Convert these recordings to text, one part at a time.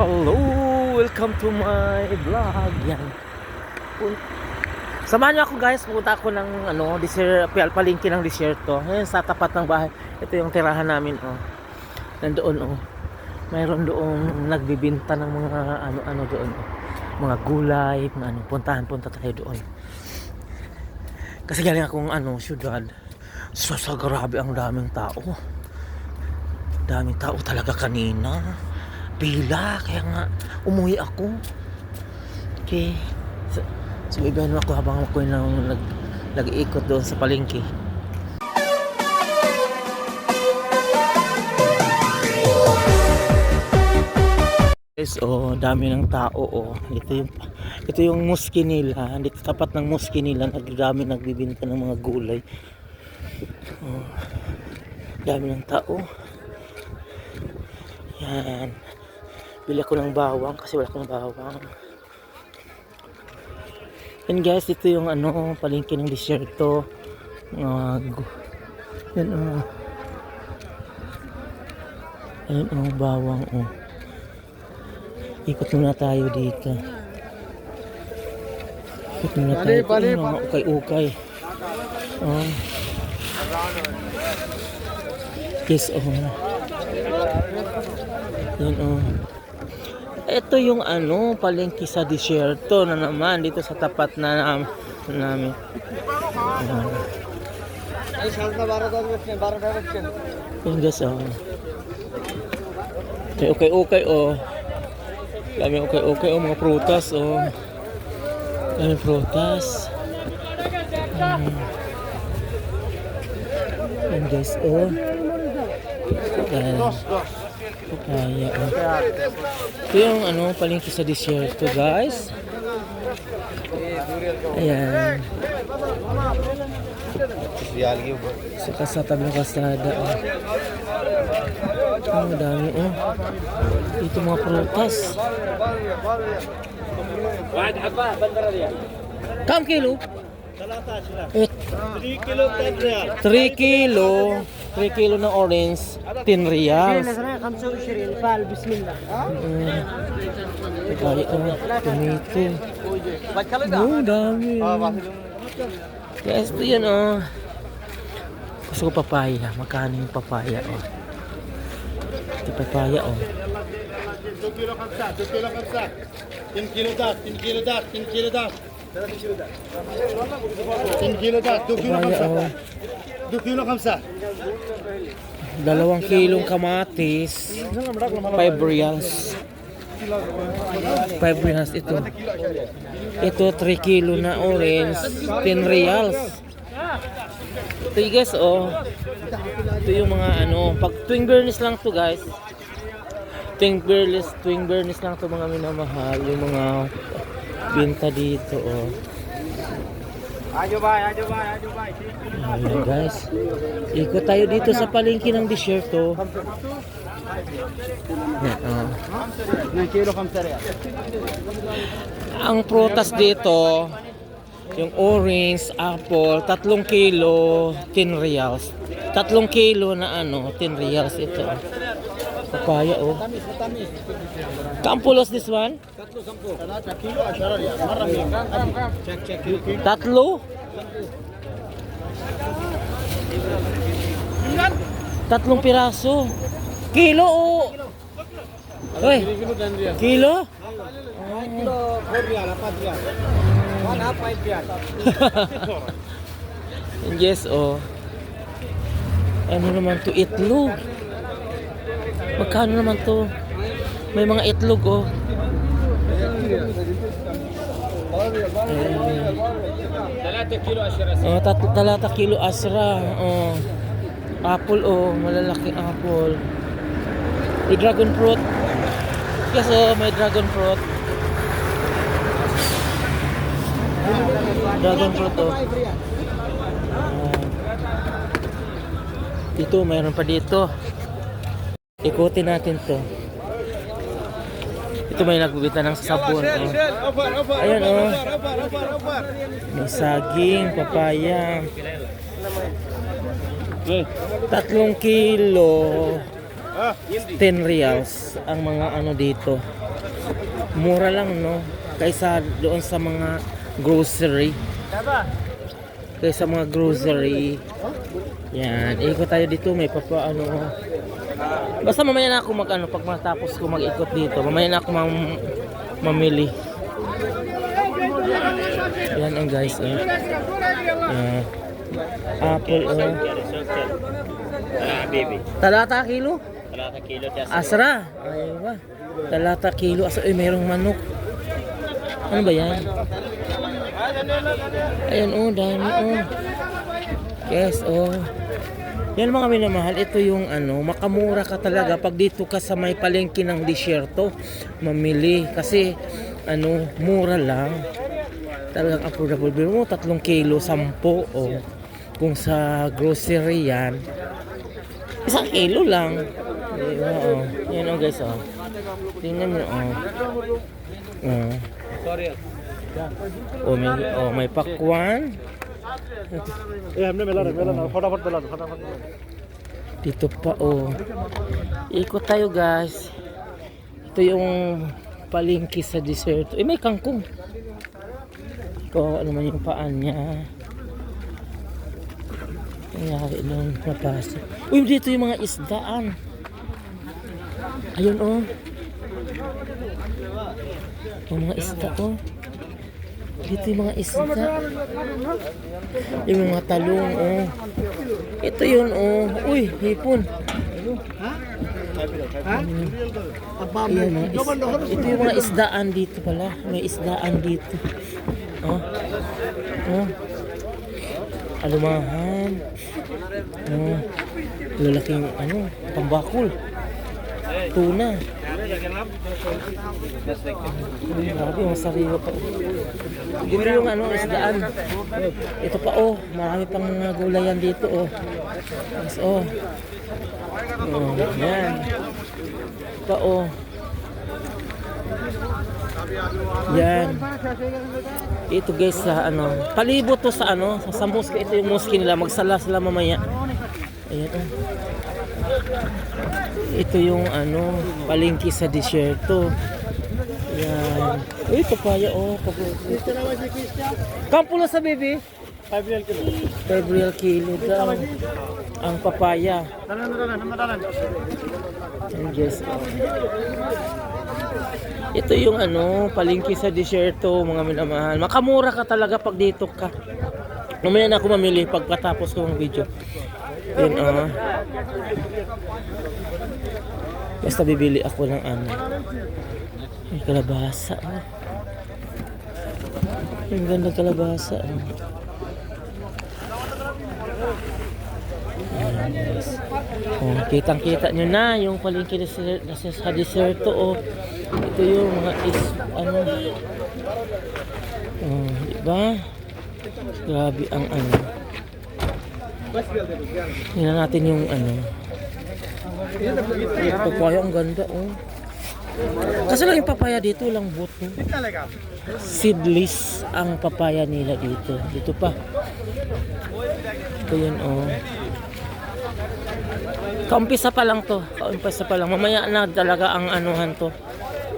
Hello! Welcome to my vlog. Yan. Samahan niyo ako guys, pupunta ako ng ano, desert, palingki ng desierto. Ayan, sa tapat ng bahay. Ito yung tirahan namin, oh. Nandoon, oh. Mayroon doon nagbibinta ng mga ano-ano doon, oh. Mga gulay, mga ano, puntahan, punta tayo doon. Kasi galing akong ano, syudad. So, sa grabe ang daming tao. Daming tao talaga kanina pila kaya nga umuwi ako. Okay. So, mo ako habang ako nang nag, nag-iikot doon sa palengke. Guys oh dami ng tao oh. Ito yung ito yung mosque nila. Dito tapat ng mosque nila. Nagdami nagbibinta ng mga gulay. Oh, dami ng tao. Yan bili ako ng bawang kasi wala akong bawang. Yan guys ito yung ano palengke ng desierto uh, yan oh. Yan oh bawang oh. Ikot muna tayo dito. Ikot muna tayo Bali, bali, Ayun, mga ukay-ukay. Oh. Yes oh. Yan oh ito yung ano, palengke sa disyerto na naman dito sa tapat na um, namin. Yung gas oh. Okay, okay, okay oh. Dami okay, okay oh mga prutas oh. Dami prutas. Um, yung gas oh. Dos, dos. Papaya. Ito yung ano, palengke sa disyerto, guys. Ayan. Saka sa tabi ng kasada, oh. Ang dami, oh. Dito mga prutas. Kam kilo? Eh, 3 kilo 10 real 3 kilo. 3 kilo ng orange, 10 riyals. Mm. Kaya ko, tomato. Oo, dami. Yes, ito yan oh. Gusto ko papaya. Magkano yung papaya oh. Ito papaya oh. 2 kilo kamsa, 2 kilo kamsa. 10 kilo das, 10 kilo das, 10 kilo das. 3 kilo ta, 2 kilo kamsa. 2 kilo kamsa. Dalawang kilong kamatis, 5 reals. 5 reals ito. Ito 3 kilo na orange, 10 reals. Ito so, guys, oh. Ito yung mga ano, pag twing bernis lang to guys. Twing bernis, twing bernis lang to mga minamahal, yung mga nagbinta dito oh. Ayo bay, ayo bay, ayo bay. Ayan guys. Ikot tayo dito sa palengke ng disyerto. Uh. Ang prutas dito, yung orange, apple, tatlong kilo, 10 reals. Tatlong kilo na ano, 10 reals ito. Papaya oh. Matamis, matamis. Kampulos this one? Tatlo, sampo. Kilo, asyara yan. Marami. Check, check. Tatlo? Tatlong piraso. Kilo o? Oh. Uy. Kilo? Kilo, 4 real, 4 real. 1 half, 5 real. Yes, oh. Ano naman to itlog? Magkano naman to? May mga itlog, oh. Eh, 3 kilo 10 oh, talata kilo asra. Oh. Apple, oh. Malalaking apple. May dragon fruit. Yes, oh. May dragon fruit. Dragon fruit, oh. Ah. Dito, mayroon pa dito. Ikutin natin to. Ito may nagbubita ng sabon. Oh. Ayan oh. May saging, papaya. Tatlong kilo. 10 reals ang mga ano dito. Mura lang no kaysa doon sa mga grocery. Kaysa mga grocery. Yan, ikot tayo dito may papa ano Basta mamaya na ako mag, ano, pag matapos ko mag-ikot dito. Mamaya na ako mam, mamili. Yan ang guys, eh. Yan. Apple, oh. Ah, baby. Talata kilo? Talata kilo Asra. Ay ba? Talata kilo. Asa, ay, mayroong manok. Ano ba yan? Ayan, oh, dami, oh. Yes, oh. Yan mga minamahal, ito yung ano, makamura ka talaga pag dito ka sa may palengke ng disyerto, mamili. Kasi, ano, mura lang. Talagang affordable. Biro mo, tatlong kilo, sampo, oh. Kung sa grocery yan, isang kilo lang. Diba, oh. Yan, oh, guys, oh. Tingnan nyo, oh. Oh. Oh, may, oh, may pakwan. એ એમને મેલા રે મેલા ફટાફટ મેલા ફટાફટ dito pa oh ikot tayo guys. Ito yung palingki sa desert eh may kangkong. Ko ano man yung paan niya. Nangyari nung napasok uy dito yung mga isdaan. Ayun oh yung mga isda oh dito yung mga isda. Yung mga talong oh. Ito yun oh. Uy, hipon. Ayan, mga is- ito yung mga isdaan dito pala. May isdaan dito. Oh. Oh. Alumahan. Oh. Lalaking ano, tambakol. Tuna. Ay, Grabe, yung sariwa pa. Dito yung ano, isdaan. Ito pa oh, marami pang mga gulayan dito oh. Yes, oh. Oh, yan. Pa oh. Yan. Ito guys sa ano, palibot to sa ano, sa mosque. Ito yung mosque nila, magsala sila mamaya. Ayan oh. Ito yung ano, palengke sa disyerto. Yan. Uy, papaya oh. Kampulo sa baby. 5 real kilo. 5 real kilo daw. Ang papaya. Tanan, tanan, tanan. And yes. Oh. Ito yung ano, palengke sa disyerto, mga minamahal. Makamura ka talaga pag dito ka. Mamaya na ako mamili pagkatapos ko ng video. Yun, oh. Basta bibili ako ng ano. May kalabasa. Oh. Ang ganda kalabasa. Guys. Oh, kitang-kita nyo na yung palengke sa deserto oh. Ito yung mga is ano. Oh, di? Grabe ang ano. Tingnan natin yung ano. Papaya ang ganda oh. Kasi lang yung papaya dito lang buto. Seedless ang papaya nila dito. Dito pa. Ito yun oh. Kaumpisa pa lang to. Kaumpisa pa lang. Mamaya na talaga ang anuhan to.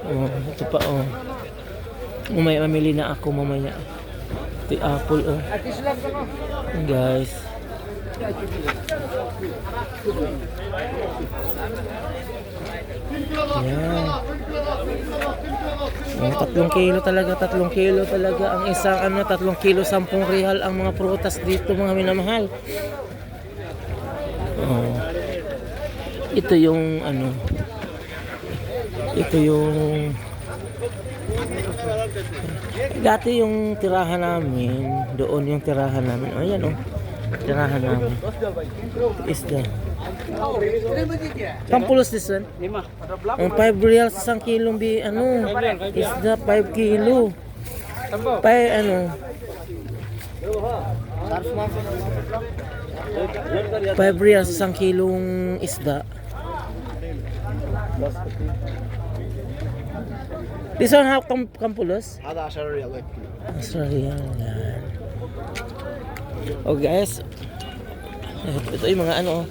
Oh, ito pa oh. Mamaya mamili na ako mamaya. The apple oh. Guys. Yan. Oh, tatlong kilo talaga, tatlong kilo talaga ang isang ano, tatlong kilo, sampung real ang mga prutas dito mga minamahal. Oh. Ito yung ano, ito yung dati yung tirahan namin, doon yung tirahan namin. Ayan oh. Tirahan lang. Tiis lang. Ang pulos this one? Lima. Ang 5 reals isang kilong bi, ano, isda 5 kilo. Pay, ano. Five reals isang kilong isda. This one how kam kampulos? Hada asar real. Asar. Oh guys. Ito yung mga ano.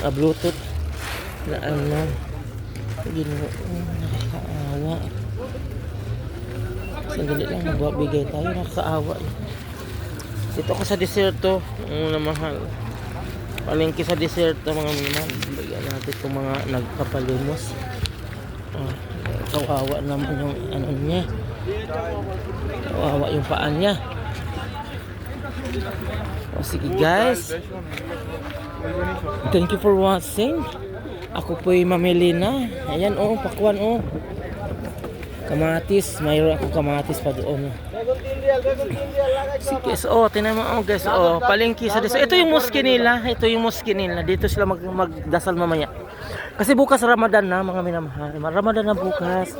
ah, Bluetooth na ano. Nakakaawa. Sandali lang, magbibigay tayo, nakakaawa. Dito ako sa deserto, ang na mahal. Palengke sa deserto mga minamahal. Bigyan natin itong mga nagpapalimos. Ah, kawawa naman yung ano niya. Kawawa yung paan niya. O sige guys. Thank you for watching. Ako po'y mamili na. Ayan oh, pakwan oh. Kamatis, mayroon akong kamatis pa doon. Sige, so, oh, tinan mo oh guys, oh, palengke sa deserto. Ito yung mosque nila, ito yung mosque nila. Dito sila mag magdasal mamaya. Kasi bukas Ramadan na mga minamahal. Ramadan na bukas.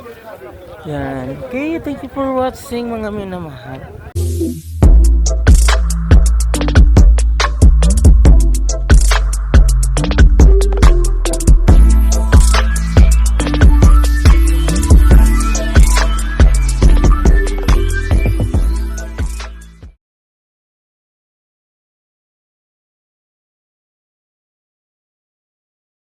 Yan. Okay, thank you for watching mga minamahal.